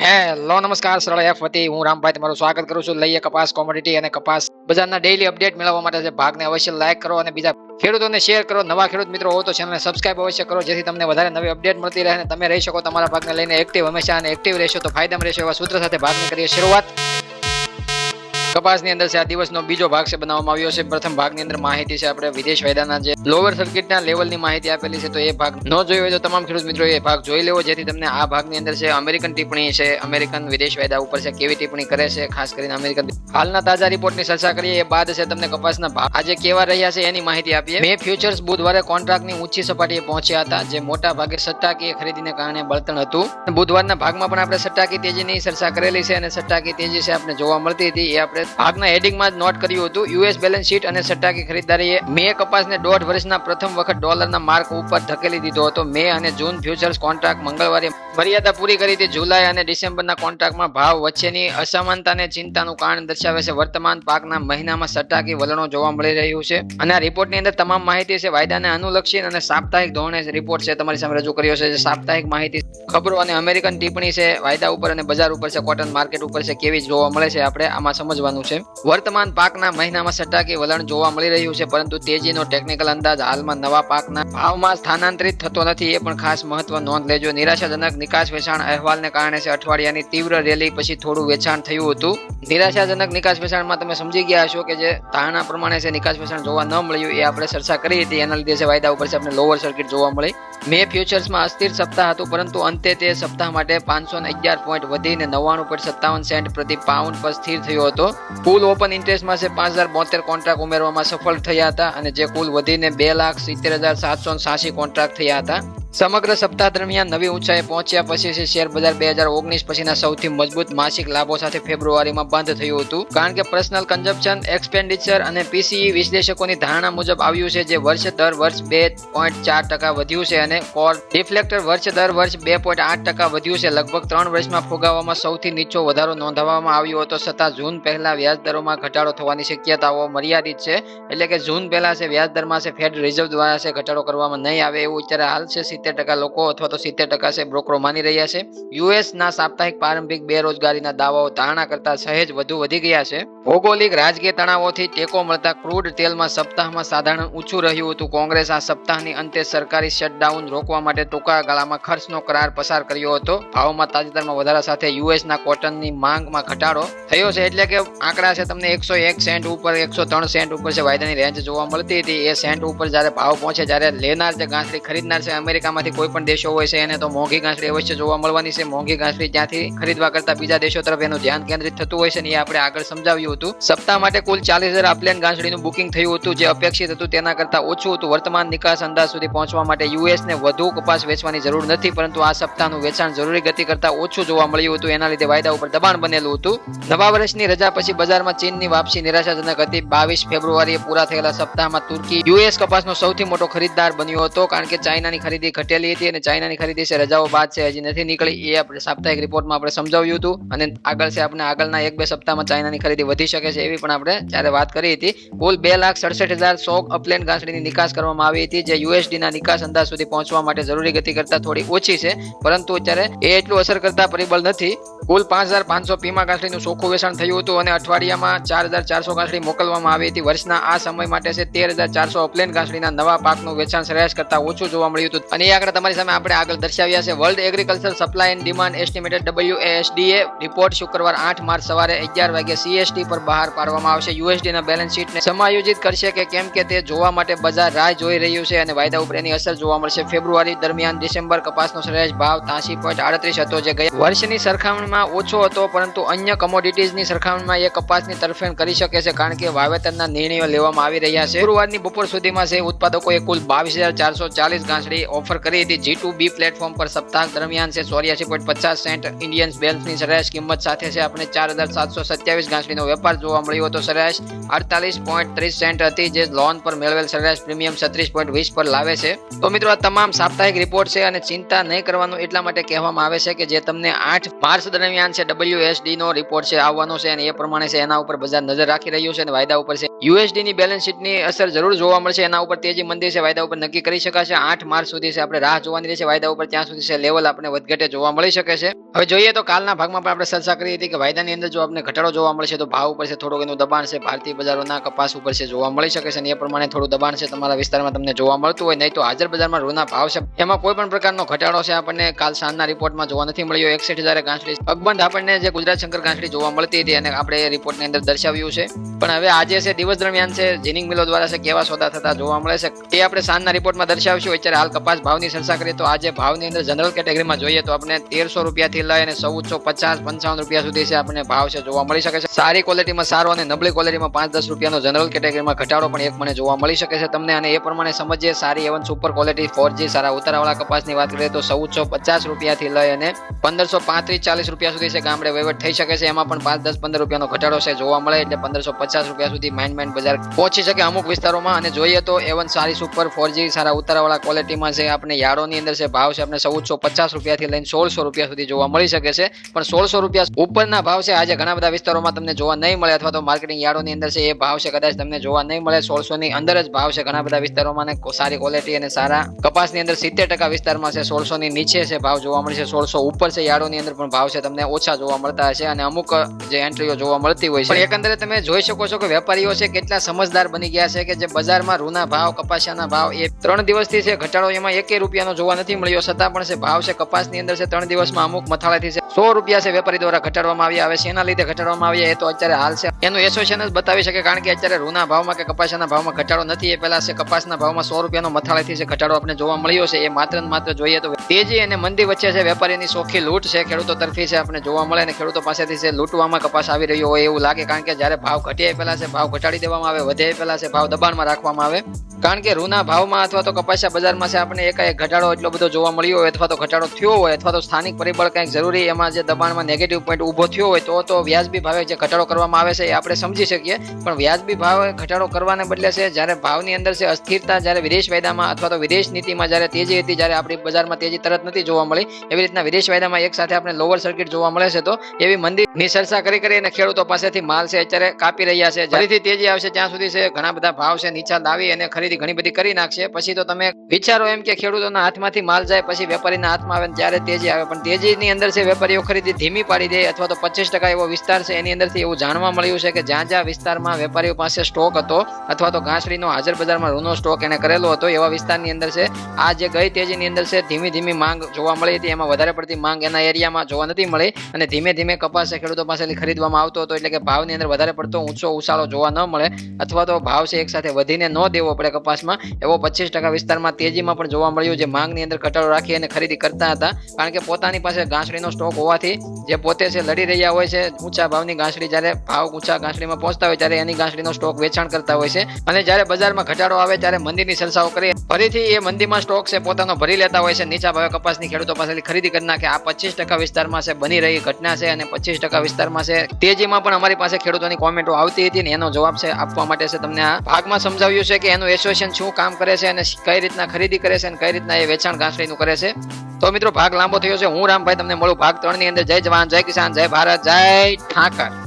Hello, નમસ્કાર સરળ F વતી, હું રામભાઈ તમારું સ્વાગત કરું છું. લઈએ કપાસ કોમોડિટી અને કપાસ બજારના ડેઈલી અપડેટ મેળવવા માટે છે ભાગને અવશ્ય લાઈક કરો અને બીજા ખેડૂતોને શેર કરો. નવા ખેડૂત મિત્રો હો તો ચેનલને સબસ્ક્રાઇબ અવશ્ય કરો, જેથી તમને વધારે નવી અપડેટ મળતી રહે અને તમે રહી શકો તમારા ભાગને લઈને એક્ટિવ હંમેશા અને એક્ટિવ રહેશો તો ફાયદામાં રહેશો એવા સૂત્ર સાથે ભાગની કરીએ શરૂઆત. કપાસની અંદર છે, આ દિવસનો બીજો ભાગ છે, બનાવવામાં આવ્યો છે. પ્રથમ ભાગની અંદર માહિતી છે, આપણે વિદેશ વાયદાના જે લોવર સર્કિટના લેવલની માહિતી આપેલી છે, તો એ ભાગ ન જોયો હોય તો તમામ ખેડૂત મિત્રો એ ભાગ જોઈ લેવો, જેથી તમને આ ભાગની અંદર છે અમેરિકન ટિપ્પણી છે અમેરિકન વિદેશ વાયદા ઉપર છે, કેવી ટિપ્પણી કરે છે, ખાસ કરીને અમેરિકન હાલના તાજા રિપોર્ટની ચર્ચા કરીએ, એ બાદ છે, તમને કપાસના ભાવ. આજે કેવા રહ્યા છે, એની માહિતી આપીએ. મે ફ્યુચર્સ બુધવારે કોન્ટ્રાક્ટની ઊંચી સપાટીએ પહોંચ્યા હતા, જે મોટા ભાગે સટ્ટાકીય ખરીદીને કારણે બળતણ હતું. બુધવારના ભાગમાં પણ આપણે સટ્ટાકી તેજીની ચર્ચા કરેલી છે, અને સટ્ટાકી તેજી છે, આપણે જોવા મળતી હતી, એ આપણે ભાગના હેડિંગમાં નોટ કર્યું હતું યુએસ બેલેન્સ શીટ અને સટ્ટાકી ખરીદદારીએ મે કપાસને દોઢ વર્ષના પ્રથમ વખત ડોલરના માર્ક ઉપર ધકેલી દીધો હતો. મે અને જૂન ફ્યુચર્સ કોન્ટ્રાક્ટ મંગળવારે મર્યાદા પૂરી કરી હતી. જુલાઈ અને ડિસેમ્બરના કોન્ટ્રાક્ટમાં ભાવ વચ્ચેની અસમાનતાને ચિંતાનું કારણ દર્શાવે છે. વર્તમાન પાકના મહિનામાં સટ્ટાકી વલણો જોવા મળી રહ્યું છે અને આ રિપોર્ટની અંદર તમામ માહિતી છે. વાયદાને અનુલક્ષીને અને સાપ્તાહિક ધોરણે રિપોર્ટ છે તમારી સામે રજૂ કર્યો છે. જે સાપ્તાહિક માહિતી ખબરો અને અમેરિકન ટિપ્પણી છે. વાયદા ઉપર અને બજાર ઉપર છે. કોટન માર્કેટ ઉપર છે. કેવી જોવા મળે છે. આપણે આમાં સમજવાનું છે. વર્તમાન પાકના મહિનામાં સટ્ટાકી વલણ જોવા મળી રહ્યું છે, પરંતુ તેજીનો ટેકનિકલ અંદાજ હાલમાં નવા પાકના ભાવમાં સ્થાનાંતરિત થતો નથી, એ પણ ખાસ મહત્વ નોંધ લેજો. નિરાશાજનક નિકાસ વેચાણ અહેવાલને કારણે અઠવાડિયાની તીવ્ર રેલી પછી થોડું વેચાણ થયું હતું. નિરાશાજનક નિકાસ વેચાણમાં તમે સમજી ગયા હશો કે જે ધારણા પ્રમાણે છે, નિકાસ વેચાણ જોવા ન મળ્યું, એ આપણે ચર્ચા કરી હતી. એના લીધે છે, વાયદા ઉપર છે, આપણે લોઅર સર્કિટ જોવા મળી. મે ફ્યુચર્સમાં અસ્થિર સપ્તાહ હતું, પરંતુ અંતે તે સપ્તાહ માટે પાંચસો અગિયાર પોઈન્ટ વધીને નવ્વાણું પોઈન્ટ સત્તાવન સેન્ટ પ્રતિ પાઉન્ડ પર સ્થિર થયો હતો. કુલ ઓપન ઇન્ટરેસ્ટમાં છે પાંચ હજાર બોતેર કોન્ટ્રાક્ટ ઉમેરવામાં સફળ થયા હતા અને જે કુલ વધીને બે લાખ સિત્તેર હજાર સાતસો સાસી કોન્ટ્રાક્ટ થયા હતા. સમગ્ર સપ્તાહ દરમિયાન નવી ઊંચાઈએ પહોંચ્યા પછી છે શેર બજાર બે હજાર ઓગણીસ પછીના સૌથી મજબૂત માસિક લાભો સાથે ફેબ્રુઆરીમાં બંધ થયું હતું. કારણ કે પર્સનલ કન્ઝપ્શન એક્સપેન્ડિચર અને પીસીઈ વિશ્લેષકોની ધારણા મુજબ આવ્યું છે જે વર્ષ દર વર્ષ બે પોઈન્ટ ચાર ટકા વધ્યું છે અને કોર ડિફ્લેક્ટર વર્ષ દર વર્ષ બે પોઈન્ટ આઠ ટકા વધ્યું છે. લગભગ ત્રણ વર્ષમાં ફુગાવામાં સૌથી નીચો વધારો નોંધવામાં આવ્યો હતો. છતાં જૂન પહેલા વ્યાજ દરોમાં ઘટાડો થવાની શક્યતાઓ મર્યાદિત છે. એટલે કે જૂન પહેલા છે વ્યાજ દરમાં છે ફેડ રિઝર્વ દ્વારા છે ઘટાડો કરવામાં નહીં આવે એવું અત્યારે હાલ છે સિત્તેર ટકા લોકો અથવા તો સિત્તેર ટકા છે બ્રોકરો માની રહ્યા છે. યુએસના સાપ્તાહિક પ્રારંભિક બેરોજગારીના દાવાઓ ધારણા કરતા સહેજ વધુ વધી ગયા છે. ભૌગોલિક રાજકીય તણાવોથી ટેકો મળતા ક્રૂડ તેલમાં સપ્તાહમાં સાધારણ ઊંચું રહ્યું હતું. કોંગ્રેસ આ સપ્તાહની અંતે સરકારી શટડાઉન રોકવા માટે ટૂંકા ગાળામાં ખર્ચનો કરાર પસાર કર્યો હતો. ભાવમાં તાજેતરમાં વધારા સાથે યુએસના કોટનની માંગમાં ઘટાડો થયો છે એટલે કે આંકડા છે તમને એકસો એક સેન્ટ ઉપર, એકસો ત્રણ સેન્ટ ઉપર છે. વાયદાની રેન્જ જોવા મળતી હતી. એ સેન્ટ ઉપર જ્યારે ભાવ પહોંચે જ્યારે લેનાર જે ગાંસડી ખરીદનાર છે અમેરિકામાંથી કોઈ પણ દેશો હોય છે, એને તો મોંઘી ઘાસડી અવશ્ય જોવા મળવાની છે. મોંઘી ઘાસડી જ્યાંથી ખરીદવા કરતા બીજા દેશો તરફ એનું ધ્યાન કેન્દ્રિત થતું હોય છે એ આપણે આગળ સમજાવ્યું હતું. સપ્તાહ માટે કુલ ચાલીસ હજાર આપલેન ઘાસડીનું બુકિંગ થયું હતું, જે અપેક્ષિત હતું તેના કરતા ઓછું હતું. વર્તમાન નિકાસ અંદાજ સુધી પહોંચવા માટે યુએસને વધુ કપાસ વેચવાની જરૂર નથી, પરંતુ આ સપ્તાહનું વેચાણ જરૂરી ગતિ કરતા ઓછું જોવા મળ્યું હતું. એના લીધે વાયદા ઉપર દબાણ બનેલું હતું. નવા વર્ષની રજા પછી બજારમાં ચીનની વાપસી નિરાશાજનક હતી. બાવીસ ફેબ્રુઆરીએ પૂરા થયેલા સપ્તાહમાં તુર્કી યુએસ કપાસનો સૌથી મોટો ખરીદદાર બન્યો હતો, કારણ કે ચાઇનાની ખરીદી ઘટેલી હતી અને ચાઇનાની ખરીદી છે, રજાઓ બાદ છે, હજી નથી નીકળી. એ આપણે સાપ્તાહિક રિપોર્ટમાં આપણે સમજાવ્યું હતું. અને આગળ છે, આપણે આગળના એક બે સપ્તાહમાં ચાઇનાની ખરીદી વધી શકે છે, એવી પણ આપણે ત્યારે વાત કરી હતી. કુલ બે લાખ સડસઠ હજાર સો અપલેન ઘાસડીની નિકાસ કરવામાં આવી હતી, જે યુએસડી ના નિકાસ અંદાજ સુધી પહોંચવા માટે જરૂરી ગતિ કરતા થોડી ઓછી છે. પરંતુ અત્યારે એ એટલું અસર કરતા પરિબળ નથી. કુલ પાંચ હજાર પાંચસો પીમા ઘાસડીનું ચોખ્ખું વેચાણ થયું હતું અને અઠવાડિયામાં ચાર હજાર ચારસો ઘાસડી મોકલવામાં આવી હતી. વર્ષના આ સમય માટે છે તેર હજાર ચારસો અપલેન ઘાસડીના નવા પાકનું વેચાણ સરેરાશ કરતા ઓછું જોવા મળ્યું હતું. અને એ આગળ તમારી સામે આપણે આગળ દર્શાવ્યા છે. World agriculture supply and demand estimated WASDE report શુક્રવાર આઠ માર્ચ સવારે અગિયાર વાગે સીએસટી પર બહાર પાડવામાં આવશે. યુએસડીના બેલેન્સ શીટને સમાયોજિત કરશે કે કેમ કે તે જોવા માટે બજાર રાહ જોઈ રહ્યું છે અને વાયદા ઉપર એની અસર જોવા મળશે. ફેબ્રુઆરી દરમિયાન ડિસેમ્બર કપાસનો સરેરાશ ભાવ ત્યાસી પોઈન્ટ આડત્રીસ હતો જે ગયા વર્ષની સરખામણીમાં ઓછો હતો, પરંતુ અન્ય કમોડિટીઝની સરખામણીમાં એ કપાસની તરફેણ કરી શકે છે, કારણ કે વાવેતરના નિર્ણયો લેવામાં આવી રહ્યા છે. ગુરુવારની બપોર સુધીમાં છે, ઉત્પાદકોએ કુલ બાવીસ હજાર ચારસો ચાલીસ ગાંસડી ઓફર કરી હતી. જી ટુ બી પ્લેટફોર્મ પર સપ્તાહ દરમિયાન છે, ચોર્યાસી પોઈન્ટ પચાસ સેન્ટ ઇન્ડિયન બેલ્સની સરેરાશ કિંમત સાથે છે. આપણે ચાર હજાર સાતસો સત્યાવીસ ગાંસડીનો વેપાર જોવા મળ્યો હતો, સરેરાશ અડતાલીસ પોઈન્ટ ત્રીસ સેન્ટ હતી, જે લોન પર મેળવેલ સરેરાશ પ્રીમિયમ છત્રીસ પોઈન્ટ વીસ પર લાવે છે. તો મિત્રો, આ તમામ સાપ્તાહિક રિપોર્ટ છે, અને ચિંતા નહીં કરવાનું એટલા માટે કહેવામાં આવે છે કે જે તમને આઠ માર્ચ દરમિયાન છે ડબલ્યુએસડી નો રિપોર્ટ છે, આવવાનો છે અને એ પ્રમાણે છે, એના ઉપર બજાર નજર રાખી રહ્યું છે અને વાયદા ઉપર છે. યુએસડી ની બેલેન્સ શીટની અસર જરૂર જોવા મળશે, એના ઉપર તેજી મંદી છે, વાયદા ઉપર નક્કી કરી શકાશે. આઠ માર્ચ સુધી છે, આપણે રાહ જોવાની રહેશે, વાયદા ઉપર ત્યાં સુધી છે લેવલ આપણે વધઘટે જોવા મળી શકે છે. હવે જોઈએ તો કાલના ભાગમાં પણ આપણે ચર્ચા કરી હતી કે વાયદાની અંદર જો આપણે ઘટાડો જોવા મળશે, તો ભાવ ઉપર છે, થોડુંક એનું દબાણ છે, ભારતીય બજારોના કપાસ ઉપર છે, જોવા મળી શકે છે અને એ પ્રમાણે થોડું દબાણ છે, તમારા વિસ્તારમાં તમને જોવા મળતું હોય, નહીં તો હાજર બજારમાં રૂના ભાવ છે. એમાં કોઈ પણ પ્રકારનો ઘટાડો છે, આપણને કાલ સાંજના રિપોર્ટમાં જોવા નથી મળ્યો. એકસઠ હજાર અકબંધ આપણને જે ગુજરાત શંકર ગાંસડી જોવા મળતી હતી અને આપણે રિપોર્ટની અંદર દર્શાવ્યું છે. પણ હવે આજે છે દિવસ દરમિયાન છે, જીનિંગ મિલો દ્વારા છે, કેવા સોદા થતા જોવા મળે છે તે આપણે સાંજના રિપોર્ટમાં દર્શાવીશું. અત્યારે હાલ કપાસ ભાવની ચર્ચા કરીએ તો આજે ભાવની અંદર જનરલ કેટેગરીમાં જોઈએ તો આપણે તેરસો રૂપિયાથી લઈ અને ચૌદસો પચાસ પંચાવન રૂપિયા સુધી છે આપણને ભાવ છે જોવા મળી શકે છે. સારી ક્વોલિટીમાં સારો અને નબળી ક્વોલિટીમાં પાંચ દસ રૂપિયાનો જનરલ કેટેગરીમાં ઘટાડો પણ એક મને જોવા મળી શકે છે તમને. અને એ પ્રમાણે સમજીએ સારી A one super quality for સારા ઉતારાવાળા કપાસની વાત કરીએ તો ચૌદસો પચાસ રૂપિયાથી લઈ અને પંદરસો પાંત્રીસ ચાલીસ સુધી છે, ગામડે વહીવટ થઈ શકે છે. એમાં પણ પાંચ, દસ, પંદર રૂપિયાનો ઘટાડો છે, જોવા મળે એટલે પંદરસો પચાસ રૂપિયા સુધી માઇન્ડ માઇન્ડ બજાર પહોંચી શકે અમુક વિસ્તારોમાં. અને જોઈએ તો એવન સારી સુપર ફોર જી સારા ઉતારાવાળા ક્વોલિટીમાં છે. આપણે યાડોની અંદર છે, ભાવ છે, આપણે ચૌદસો પચાસ રૂપિયાથી લઈને સોળસો રૂપિયા સુધી જોવા મળી શકે છે. પણ સોળસો રૂપિયા ઉપરના ભાવ છે, આજે ઘણા બધા વિસ્તારોમાં તમને જોવા નહીં મળે અથવા તો માર્કેટિંગ યાડોની અંદર છે, એ ભાવ છે, કદાચ તમને જોવા નહીં મળે. સોળસો ની અંદર જ ભાવ છે, ઘણા બધા વિસ્તારોમાં સારી ક્વોલિટી અને સારા કપાસની અંદર સિત્તેર ટકા વિસ્તારમાં છે સોળસો ની નીચે છે, ભાવ જોવા મળશે સોળસો ઉપર છે યાડોની અંદર પણ ભાવ છે તમને ઓછા જોવા મળતા હશે અને અમુક જે એન્ટ્રીઓ જોવા મળતી હોય છે. એકંદરે તમે જોઈ શકો છો કે વેપારીઓ છે કેટલા સમજદાર બની ગયા છે કે જે બજારમાં રૂના ભાવ, કપાસિયાના ભાવ એ ત્રણ દિવસથી છે, ઘટાડો એમાં એકે રૂપિયાનો જોવા નથી મળ્યો, છતાં પણ છે, ભાવ છે, કપાસની અંદર છે, ત્રણ દિવસમાં અમુક મથાળાથી છે, સો રૂપિયા છે વેપારી દ્વારા ઘટાડવામાં આવ્યા આવે છે એના લીધે ઘટાડવામાં આવ્યા એ તો અત્યારે હાલ છે. એનું એસોસિએશન જ બતાવી શકે કારણ કે અત્યારે રૂના ભાવમાં કે કપાસના ભાવમાં ઘટાડો નથી, એ પહેલા છે, કપાસના ભાવમાં સો રૂપિયાનો મથાળાથી છે, ઘટાડો આપણે જોવા મળ્યો છે, એ માત્ર ને માત્ર જોઈએ તો તેજી અને મંદી વચ્ચે છે, વેપારીની સોખી લૂંટ છે, ખેડૂતો તરફી છે આપણે જોવા મળે અને ખેડૂતો પાસેથી છે લૂંટવામાં કપાસ આવી રહ્યો હોય એવું લાગે, કારણ કે જ્યારે ભાવ ઘટે એ પહેલા છે, ભાવ ઘટાડી દેવામાં આવે વધે પહેલા છે, ભાવ દબાણમાં રાખવામાં આવે. કારણ કે રૂના ભાવમાં અથવા તો કપાસિયા બજારમાં છે, આપણે એકાએક ઘટાડો એટલો બધો જોવા મળ્યો હોય અથવા તો ઘટાડો થયો હોય અથવા તો સ્થાનિક પરિબળ કંઈક જરૂરી એમાં જે દબાણમાં નેગેટિવ પોઈન્ટ ઊભો થયો હોય, તો તો વ્યાજબી ભાવે જે ઘટાડો કરવામાં આવે છે એ આપણે સમજી શકીએ. પણ વ્યાજબી ભાવે ઘટાડો કરવાને બદલે છે, જ્યારે ભાવની અંદર છે અસ્થિરતા જ્યારે વિદેશ વાયદામાં અથવા તો વિદેશ નીતિમાં જ્યારે તેજી હતી, જ્યારે આપણી બજારમાં તેજી તરત નથી જોવા મળી, એવી રીતના વિદેશ વાયદામાં એક સાથે આપણે લોવર સર્કિટ જોવા મળે છે તો એવી મંદીની ચર્ચા કરી કરીને ખેડૂતો પાસેથી માલ છે અત્યારે કાપી રહ્યા છે. ફરીથી તેજી આવશે ત્યાં સુધી છે. ઘણા બધા ભાવ છે. નીચા લાવી અને ખરીદી ઘણી બધી કરી નાખશે. પછી તો તમે વિચારો એમ કે ખેડૂતોના હાથમાંથી માલ જાય, પછી વેપારીના હાથમાં આવે ત્યારે તેજી આવે. પણ તેજીની અંદર છે વેપારીઓ ખરીદી ધીમી પાડી દે અથવા તો પચીસ ટકા એવો વિસ્તાર છે. એની અંદરથી એવું જાણવા મળ્યું છે કે જ્યાં જ્યાં વિસ્તારમાં વેપારીઓ પાસે સ્ટોક હતો અથવા તો ઘાસડીનો હાજર બજારમાં રૂનો સ્ટોક એને કરેલો હતો, એવા વિસ્તારની અંદર છે. આ જે ગઈ તેજીની અંદર છે, ધીમી ધીમી માંગ જોવા મળી હતી. એમાં વધારે પડતી માંગ એના એરિયામાં જોવા નથી મળી. અને ધીમે ધીમે કપાસ ખેડૂતો પાસેથી ખરીદવામાં આવતો હતો એટલે કે ભાવની અંદર વધારે પડતો ઊંચો ઉછાળો જોવા ન મળે અથવા તો ભાવ છે એક સાથે વધીને ન દેવો પડે કપાસમાં, એવો પચીસ ટકા વિસ્તારમાં તેજીમાં પણ જોવા મળ્યું જે માંગની અંદર ઘટાડો રાખી અને ખરીદી કરતા હતા. કારણ કે પોતાની પાસે ઘાસડીનો સ્ટોક હોવાથી જે પોતે છે લડી રહ્યા હોય છે, ઊંચા ભાવની ઘાસડી જ્યારે ભાવ ઊંચા ઘાસડીમાં પહોંચતા હોય ત્યારે એની ઘાસડીનો સ્ટોક વેચાણ કરતા હોય છે. અને જ્યારે બજારમાં ઘટાડો આવે ત્યારે મંદીની ચર્ચાઓ કરી ફરીથી એ મંદીમાં સ્ટોક છે પોતાનો ભરી લેતા હોય છે. નીચા ભાવે કપાસની ખેડૂતો પાસેથી ખરીદી કરી નાખે. આ પચીસ ટકા વિસ્તારમાં છે બની રહી ઘટના છે અને પચીસ ટકા વિસ્તારમાં છે. તેજીમાં પણ અમારી પાસે ખેડૂતોની કોમેન્ટો આવતી હતી ને એનો જવાબ છે આપવા માટે છે તમને આ ભાગમાં સમજાવ્યું છે કે એનું એસોસિએશન શું કામ કરે છે અને કઈ રીતના ખરીદી કરે છે અને કઈ રીતના એ વેચાણ ઘાસડીનું કરે છે. તો મિત્રો, ભાગ લાંબો થયો છે. હું રામભાઈ તમને મળું. ભાગ ત્રણની અંદર જય જવાન, જય કિસાન, જય ભારત, જય ઠાકર.